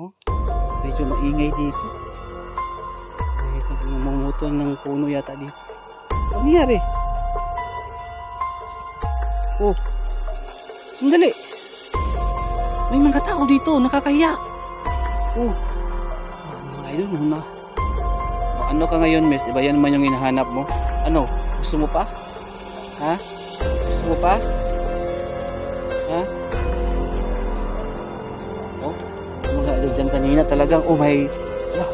Oh, medyo maingay dito. May namumutol ng puno yata dito. Ano nangyari? Oh, sandali. May mga tao dito, nakakahiya. Oh, mga idol, muna. Oh, ano ka ngayon, miss? Diba yan man yung hinahanap mo? Ano? Gusto mo pa? Ha? Gusto mo pa? Ha? Idol dyan kanina talagang, oh my, ah,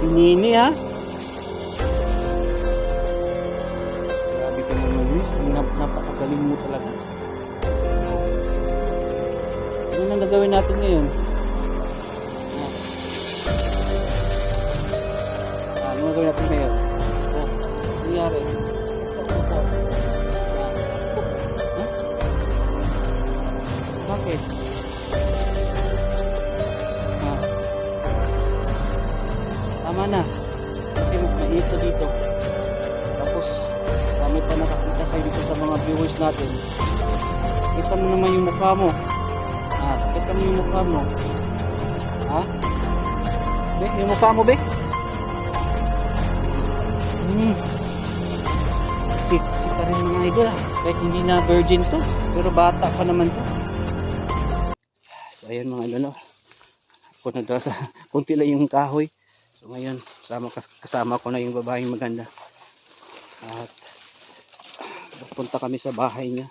si Nini ha? Grabe ka naman, miss. Nap napakagaling mo talaga. Ano nang gagawin natin ngayon? Ah. Ah, ano gagawin natin ngayon? Oh, nangyari? Na. Kasi mainit ka dito. Tapos, dami pa nakakita sa'yo dito sa mga viewers natin. Kita mo naman yung mukha mo. Ah, kita mo yung mukha mo. Ha? Be, yung mukha mo, be? Hmm. Sexy pa rin mga idol ah. Kahit hindi na virgin to. Pero bata pa naman to. So, ayan mga idol. oh. Ako nagdala sa kunti lang yung kahoy. So ngayon, kasama, kas- kasama ko na yung babaeng maganda. At pupunta kami sa bahay niya.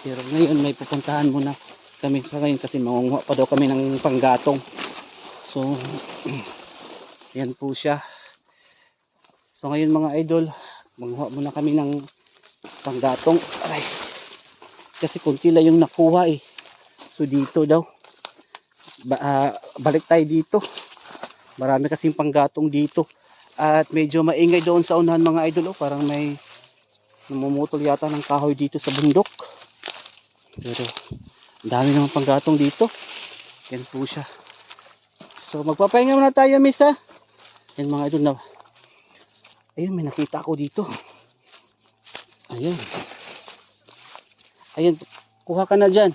Pero ngayon may pupuntahan muna kami sa ngayon kasi mangunguha pa daw kami ng panggatong. So, yan po siya. So ngayon mga idol, manguha muna kami ng panggatong. Aray. Kasi kunti lang yung nakuha eh. So dito daw. Ba, ah, balik tayo dito. Marami kasing panggatong dito. At medyo maingay doon sa unahan mga idol. Oh. Parang may namumutol yata ng kahoy dito sa bundok. Pero dami naman panggatong dito. Yan po siya. So magpapahinga muna tayo miss ha. Yan mga idol na. Ayun may nakita ako dito. Ayun. Ayun. Kuha ka na dyan.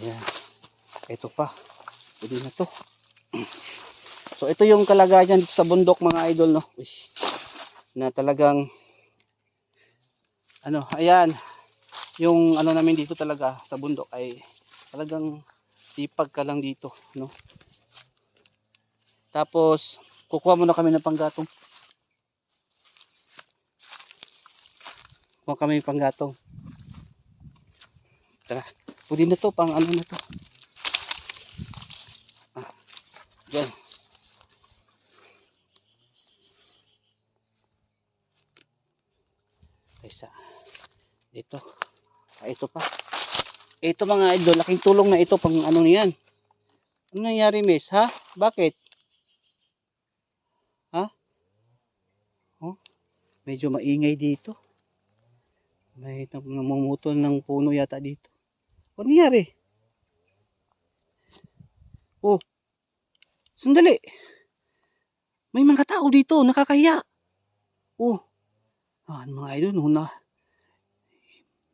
Ayan. Ito pa. Pwede na to. So ito yung kalagayan sa bundok mga idol no. Uy. Na talagang ano, ayan. Yung ano namin dito talaga sa bundok ay talagang sipag ka lang dito, no. Tapos kukuha muna kami ng panggatong. Kuha kami ng panggatong. Tara, pwede na to, pang ano na to. Ah, yan. Isa. Dito. Ah, ito pa. Ito mga idol, laking tulong na ito pang ano niyan. Ano nangyari, miss? Ha? Bakit? Ha? Oh, medyo maingay dito. May nam- namumutol ng puno yata dito. Ano nangyari? Oh, sandali. May mga tao dito, nakakahiya. Oh, ah, mga idol, na,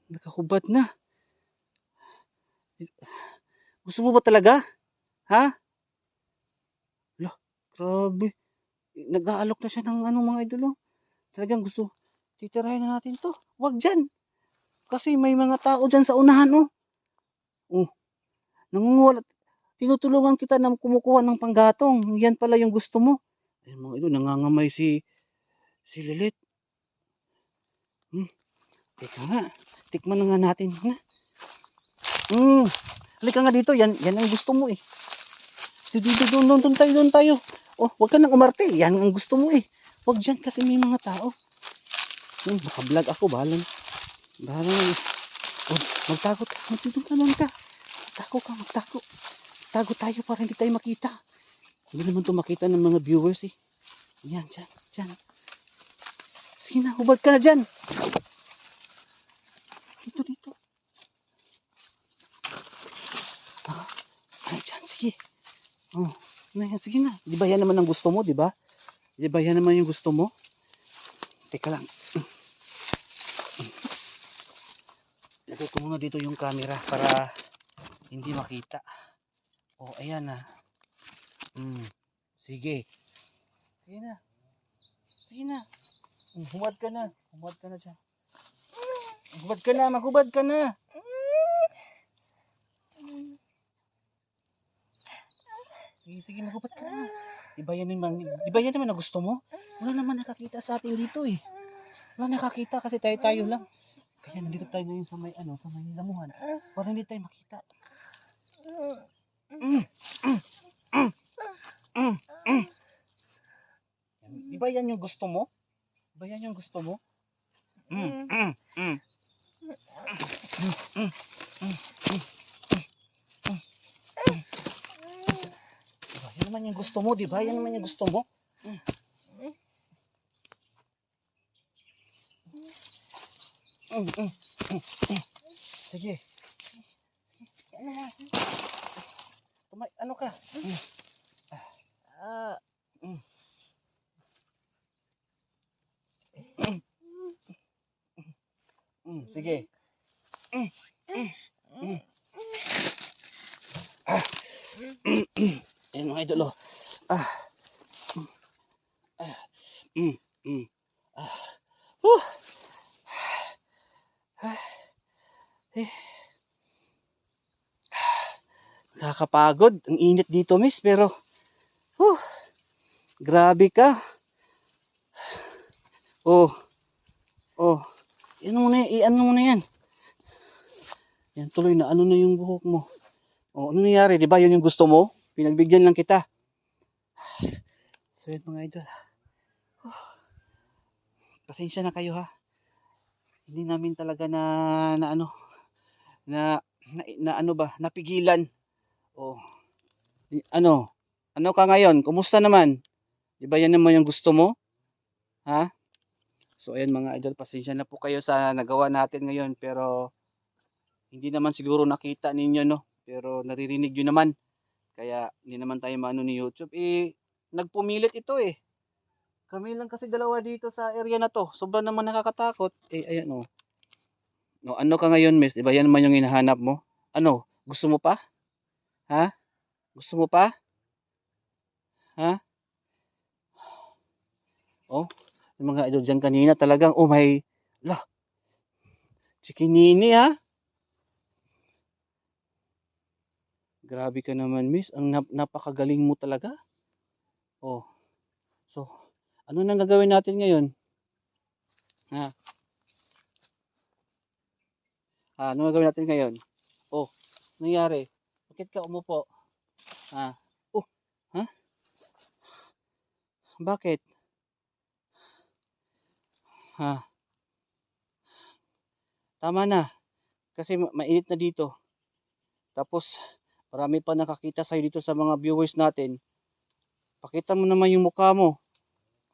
nakakubad na. Gusto mo ba talaga? Ha? Lah, grabe. Nag-aalok na siya ng ano mga idol. oh. Talagang gusto, titirahin na natin to. Huwag dyan. Kasi may mga tao dyan sa unahan, oh. Oh, nangunguha. Tinutulungan kita na kumukuha ng panggatong. Yan pala yung gusto mo. Ayun mga idol, nangangamay si, si Lilit. Hmm, teka nga. Tikman na nga natin. Ha? Hmm, halika nga dito. Yan, yan ang gusto mo eh. Dito, doon, doon, tayo, doon tayo. Oh, wag ka nang umarte. Yan ang gusto mo eh. Wag dyan kasi may mga tao. Hmm, naka-vlog ako. Bahala na. Bahala na. Oh, magtago ka. Magtutong ka lang ka. Magtago ka, magtago. Tago tayo para hindi tayo makita. Hindi naman to makita ng mga viewers eh. Yan, dyan, dyan. Sige na, hubad ka na dyan. Dito, dito. Ah, ay, dyan, sige. Oh, na sige na. Di ba yan naman ang gusto mo, di ba? Di ba yan naman yung gusto mo? Teka lang. Lagay ko muna dito yung camera para hindi makita. Oh, ayan na. Mm. Sige. Sige na. Sige na. Mm, Humad ka na. Humad ka na dyan. Maghubad ka na. Maghubad ka na. Sige, sige, maghubad ka na. Di ba yan naman, di ba yan naman na gusto mo? Wala naman nakakita sa atin dito eh. Wala nakakita kasi tayo-tayo lang. Kaya nandito tayo ngayon sa may ano, sa may lamuhan. Para hindi tayo makita. Mm, mm, mm, mm, mm. Yan. Yung gusto mo? Di ba yan yung gusto mo? Mm, mm, mm. Diba? Yan naman yung gusto mo, di ba? Yan naman yung gusto mo. Mm. Mm, mm, mm, mm. Sige. Ano? Tumay, ano ka? Mm. Ah, Mm, sige. Ayan mga idol, oh. Ah. Mm. Ah. Mm. Mm. Ah. Whew. Ah. Eh. Nakakapagod. Ang init dito, miss. Pero, whew, grabe ka. Oh. Oh. Ano mo yan? I-ano mo yan? Yan tuloy na ano na yung buhok mo. O, ano nangyari? Di ba yun yung gusto mo? Pinagbigyan lang kita. So yun mga idol. Pasensya na kayo ha. Hindi namin talaga na, na ano, na, na, na ano ba, napigilan. O, i- ano, ano ka ngayon? Kumusta naman? Di ba yan naman yung gusto mo? Ha? So ayan mga idol, pasensya na po kayo sa nagawa natin ngayon pero hindi naman siguro nakita ninyo no pero naririnig nyo naman kaya hindi naman tayo maano ni YouTube. Eh nagpumilit ito eh. Kami lang kasi dalawa dito sa area na to. Sobrang naman nakakatakot. Eh ayan oh. No, ano ka ngayon miss? Diba yan naman yung hinahanap mo? Ano gusto mo pa? Ha? Gusto mo pa? Ha? Oh yung mga idol dyan kanina talagang oh may la chikinini ha Grabe ka naman, miss. Ang nap- napakagaling mo talaga. Oh. So, ano nang gagawin natin ngayon? Ha? Ha, ano gagawin natin ngayon? Oh, nangyari? Bakit ka umupo? Ha? Oh, ha? Bakit? Ha? Tama na. Kasi ma- mainit na dito. Tapos, Marami pa nakakita sa'yo dito sa mga viewers natin. Pakita mo naman yung mukha mo.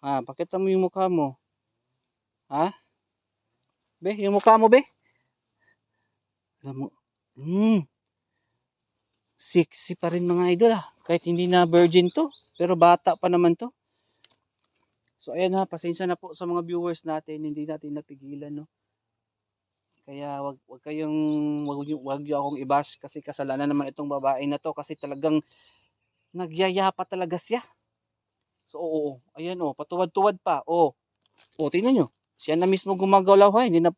Ha, pakita mo yung mukha mo. Ha? Be, yung mukha mo, be. Alam mo, hmm. Sexy pa rin mga idol ah. Kahit hindi na virgin to. Pero bata pa naman to. So ayan ha, pasensya na po sa mga viewers natin. Hindi natin napigilan no. Kaya wag wag kayong wag niyo wag niyo akong i-bash kasi kasalanan naman itong babae na to kasi talagang nagyayapa talaga siya. So oo, oo. ayan oh, patuwad-tuwad pa. Oh. Oh, tingnan niyo. Siya na mismo gumagalaw ha, hindi na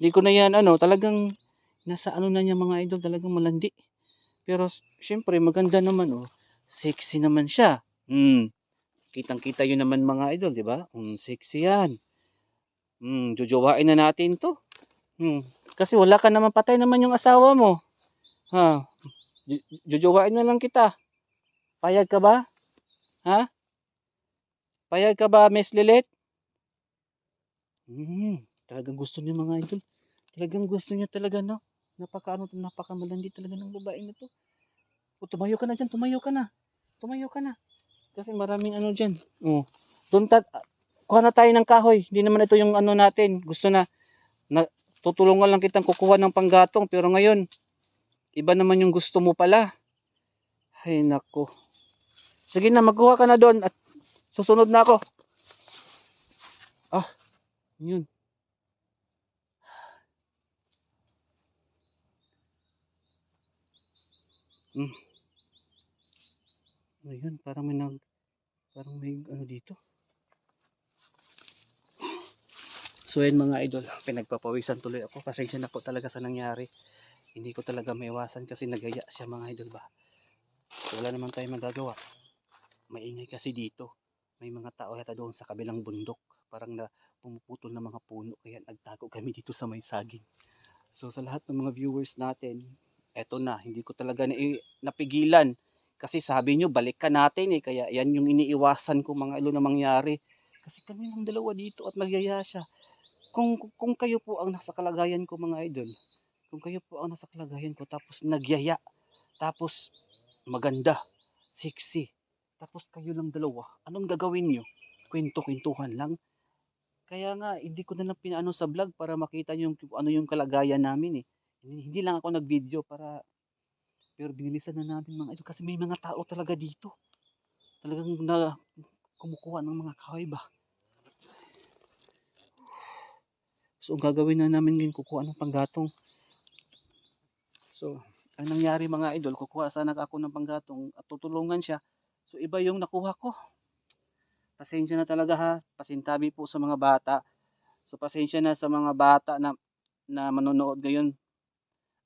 hindi ko na yan ano, talagang nasa ano na niya mga idol, talagang malandi. Pero syempre maganda naman oh. Sexy naman siya. Hmm. Kitang-kita yun naman mga idol, di ba? Hmm, sexy yan. Hmm, jujuwain na natin to. Hmm. Kasi wala ka naman patay naman yung asawa mo. Ha? Ju- Jujuwain na lang kita. Payag ka ba? Ha? Payag ka ba, Miss Lilit? Hmm. Talagang gusto niya mga idol. Talagang gusto niya talaga, no? Napaka ano, napaka malandi talaga ng babae na to. O, tumayo ka na dyan, tumayo ka na. Tumayo ka na. Kasi maraming ano dyan. Oh. Doon ta, kuha na tayo ng kahoy. Hindi naman ito yung ano natin. Gusto na, na tutulungan lang kitang kukuha ng panggatong pero ngayon iba naman yung gusto mo pala ay nako sige na magkuha ka na doon at susunod na ako ah yun Hmm. Ayun, parang may nag... Parang may ano dito. So ayun mga idol, pinagpapawisan tuloy ako. Pasensya na po talaga sa nangyari. Hindi ko talaga maiwasan kasi nagaya siya mga idol ba. So wala naman tayong magagawa. Maingay kasi dito. May mga tao yata doon sa kabilang bundok. Parang na pumuputol ng mga puno. Kaya nagtago kami dito sa may saging. So sa lahat ng mga viewers natin, eto na. Hindi ko talaga na, napigilan. Kasi sabi nyo, balikan natin eh. Kaya yan yung iniiwasan ko mga ilo na mangyari. Kasi kami lang dalawa dito at nagyaya siya. Kung, kung kayo po ang nasa kalagayan ko mga idol, kung kayo po ang nasa kalagayan ko tapos nagyaya, tapos maganda, sexy, tapos kayo lang dalawa, anong gagawin nyo? Kwento-kwentuhan lang. Kaya nga, hindi ko na lang pinaano sa vlog para makita nyo yung, ano yung kalagayan namin eh. Hindi, lang ako nag-video para, pero binilisan na namin mga idol kasi may mga tao talaga dito. Talagang na kumukuha ng mga kahoy ba. So, ang gagawin na namin ngayon, kukuha ng panggatong. So, ang nangyari mga idol, kukuha sana ako ng panggatong at tutulungan siya. So, iba yung nakuha ko. Pasensya na talaga ha. Pasintabi po sa mga bata. So, pasensya na sa mga bata na, na manonood ngayon.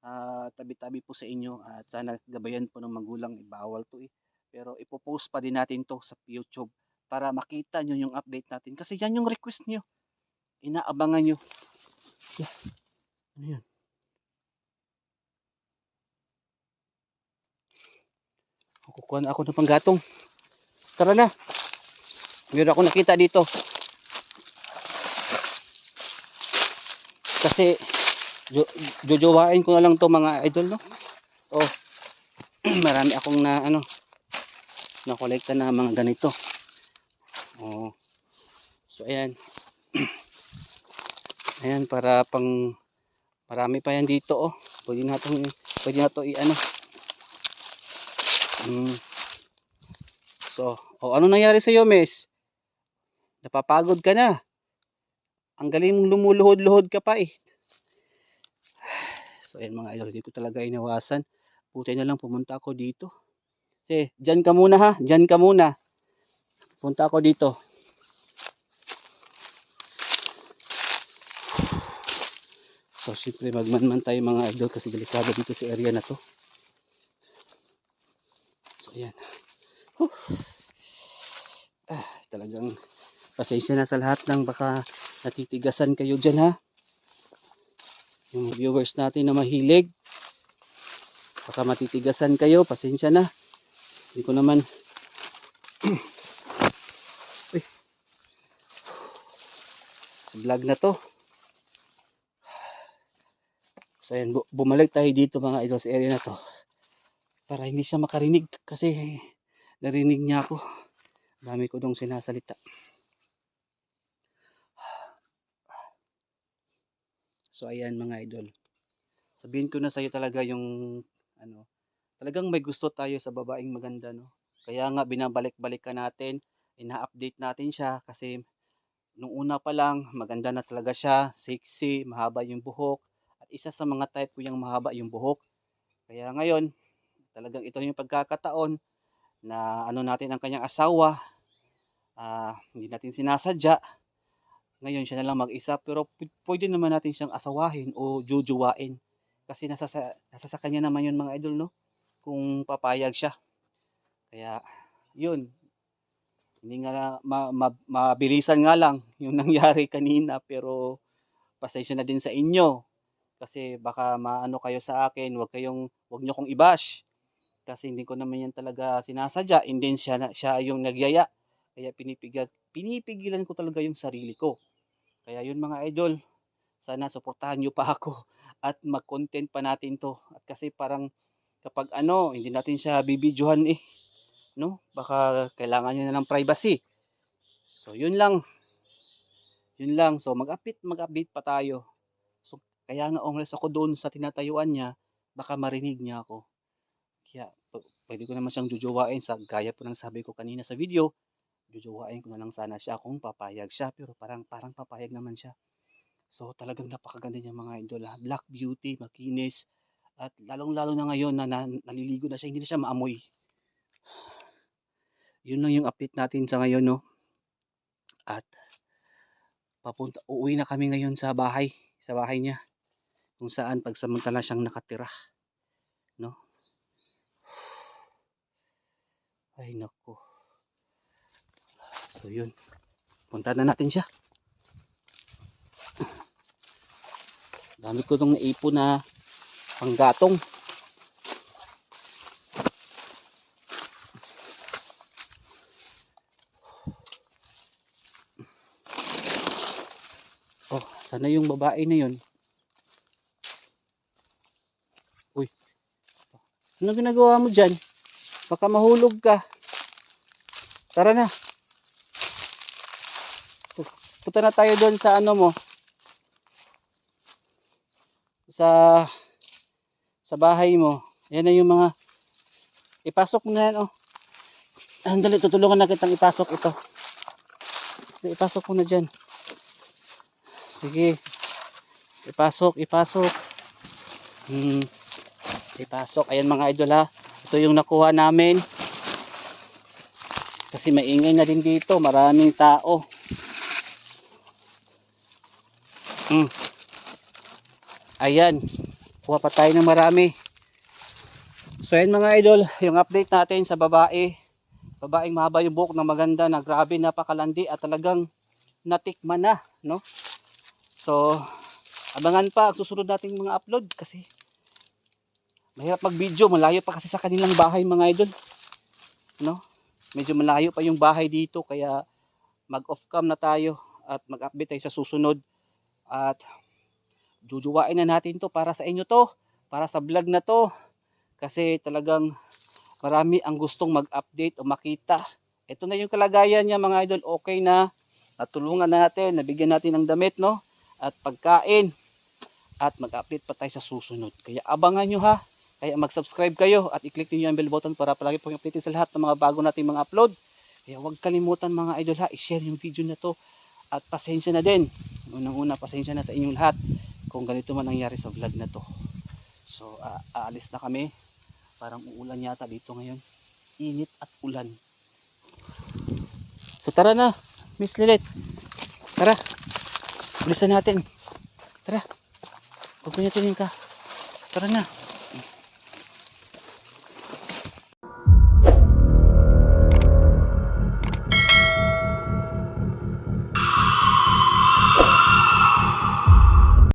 Ah, tabi-tabi po sa inyo at sana gabayan po ng magulang ibawal to eh. Pero ipopost pa din natin to sa YouTube para makita nyo yung update natin. Kasi yan yung request nyo. Inaabangan nyo. Yeah. Ano yun? Kukuha na ako ng panggatong. Tara na. Meron ako nakita dito. Kasi jo jojowain ko na lang to mga idol no. Oh. marami akong na ano na kolekta na mga ganito. Oh. So ayan. ayan para pang marami pa yan dito oh. Pwede na itong pwede na to i ano. Mm. So, oh, ano nangyari sa iyo, miss? Napapagod ka na. Ang galing mong lumuluhod-luhod ka pa eh. So, ayan mga idol, hindi ko talaga inawasan. Buti na lang pumunta ako dito. Kasi, dyan ka muna ha. Dyan ka muna. Punta ako dito. So, siyempre magmanman tayo mga idol kasi delikado dito sa area na to. So, ayan. Whew. Ah, talagang pasensya na sa lahat ng baka natitigasan kayo dyan ha. Yung viewers natin na mahilig. Baka matitigasan kayo, pasensya na. Hindi ko naman. Sa vlog na to. So ayan, bu- bumalik tayo dito mga idol sa area na to. Para hindi siya makarinig kasi narinig niya ako. Dami ko dong sinasalita. So ayan mga idol. Sabihin ko na sa'yo talaga yung ano, talagang may gusto tayo sa babaeng maganda no. Kaya nga binabalik-balik ka natin, ina-update natin siya kasi nung una pa lang maganda na talaga siya, sexy, mahaba yung buhok isa sa mga type ko yung mahaba yung buhok. Kaya ngayon, talagang ito yung pagkakataon na ano natin ang kanyang asawa. Ah, hindi natin sinasadya. Ngayon siya na lang mag-isa pero pwede naman natin siyang asawahin o jujuwain. Kasi nasa sa, nasa sa kanya naman yun mga idol no. Kung papayag siya. Kaya yun. Hindi nga ma, ma, mabilisan nga lang yung nangyari kanina pero pasensya na din sa inyo. Kasi baka maano kayo sa akin, wag kayong wag niyo kong i-bash. Kasi hindi ko naman yan talaga sinasadya. And then siya, siya yung nagyaya. Kaya pinipigilan, pinipigilan ko talaga yung sarili ko. Kaya yun mga idol, sana suportahan nyo pa ako at mag-content pa natin to. At kasi parang kapag ano, hindi natin siya bibidyohan eh. No? Baka kailangan nyo na ng privacy. So yun lang. Yun lang. So mag-update, mag-update pa tayo. Kaya nga umalis ako doon sa tinatayuan niya, baka marinig niya ako. Kaya pwede ko naman siyang jujuwain sa gaya po ng sabi ko kanina sa video. Jujuwain ko na lang sana siya kung papayag siya. Pero parang parang papayag naman siya. So talagang napakaganda niya mga idol ha. Black beauty, makinis. At lalong-lalo na ngayon na, na naliligo na siya, hindi na siya maamoy. Yun lang yung update natin sa ngayon, no? At papunta, uuwi na kami ngayon sa bahay, sa bahay niya. Kung saan pagsamantala siyang nakatira. No? Ay, nako. So, yun. Punta na natin siya. Dami ko itong naipon na panggatong. Oh, sana yung babae na yun. Ano ginagawa mo dyan? Baka mahulog ka. Tara na. Punta na tayo doon sa ano mo. Sa sa bahay mo. Yan na yung mga ipasok mo na yan oh. Andali, tutulungan na kitang ipasok ito. Ipasok mo na dyan. Sige. Ipasok, ipasok. Hmm. Ipasok. Ayan mga idol ha. Ito yung nakuha namin. Kasi maingay na din dito. Maraming tao. Hmm. Ayan. Kuha pa tayo ng marami. So ayan mga idol. Yung update natin sa babae. Babaeng mahaba yung buhok na maganda na grabe napakalandi at talagang natikman na. No? So, abangan pa susunod nating mga upload kasi mahirap mag-video, malayo pa kasi sa kanilang bahay mga idol. No? Medyo malayo pa yung bahay dito kaya mag-off cam na tayo at mag-update tayo sa susunod at jujuwain na natin to para sa inyo to, para sa vlog na to kasi talagang marami ang gustong mag-update o makita. Ito na yung kalagayan niya mga idol, okay na. Natulungan natin, nabigyan natin ng damit, no? at pagkain at mag-update pa tayo sa susunod. Kaya abangan nyo ha. Kaya mag-subscribe kayo at i-click niyo yung bell button para palagi pong update sa lahat ng mga bago nating mga upload. Kaya huwag kalimutan mga idol ha, i-share yung video na to at pasensya na din. Unang-una pasensya na sa inyong lahat kung ganito man nangyari sa vlog na to. So a- aalis na kami. Parang uulan yata dito ngayon. Init at ulan. So tara na, Miss Lilit. Tara. Bilisan natin. Tara. Mo niya ka. Tara na.